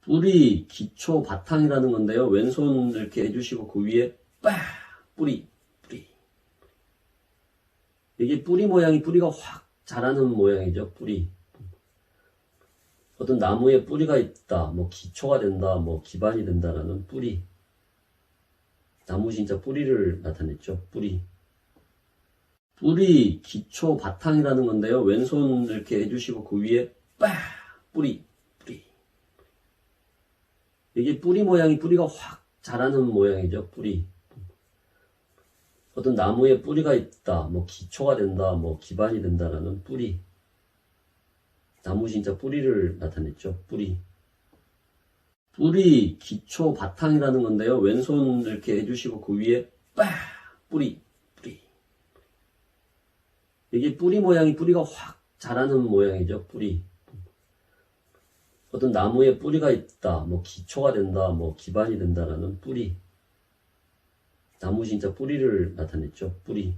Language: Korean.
뿌리, 기초, 바탕이라는 건데요. 왼손 이렇게 해주시고 그 위에 빡! 뿌리, 뿌리. 이게 뿌리 모양이 뿌리가 확 자라는 모양이죠. 뿌리. 어떤 나무에 뿌리가 있다, 뭐 기초가 된다, 뭐 기반이 된다라는 뿌리. 나무 진짜 뿌리를 나타냈죠. 뿌리. 뿌리, 기초, 바탕이라는 건데요. 왼손 이렇게 해주시고 그 위에 빡! 뿌리. 이게 뿌리 모양이 뿌리가 확 자라는 모양이죠. 뿌리. 어떤 나무에 뿌리가 있다, 뭐 기초가 된다, 뭐 기반이 된다라는 뿌리. 나무 진짜 뿌리를 나타냈죠. 뿌리. 뿌리, 기초, 바탕이라는 건데요. 왼손 이렇게 해주시고 그 위에 빡! 뿌리, 뿌리. 이게 뿌리 모양이 뿌리가 확 자라는 모양이죠. 뿌리. 어떤 나무에 뿌리가 있다, 뭐 기초가 된다, 뭐 기반이 된다라는 뿌리. 나무 진짜 뿌리를 나타냈죠. 뿌리.